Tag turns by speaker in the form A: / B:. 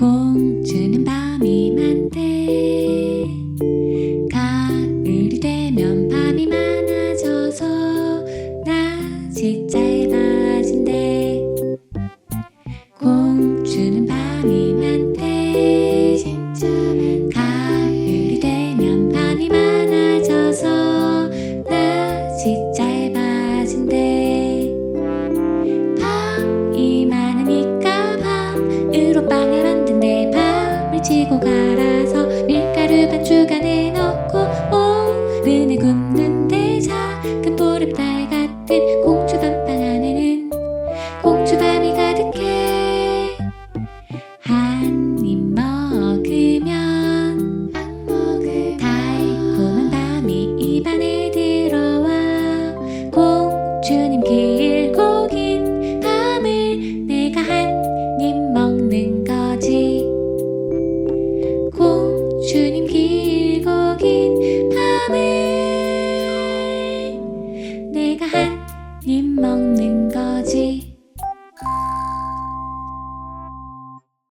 A: 공주는 밤이 많대. 가을이 되면 밤이 많아져서 낮이 짧아진대. 공주는 밤이 많대. 눈에 굽는 대자 그 보름달 같은 공주단방 안에는 공주밤이 가득해. 한 입 먹으면 달콤한 밤이 입안에 들어와. 공주님 길고 긴 밤을 내가 한 입 먹는 거지. 공주님 길 오는 거지.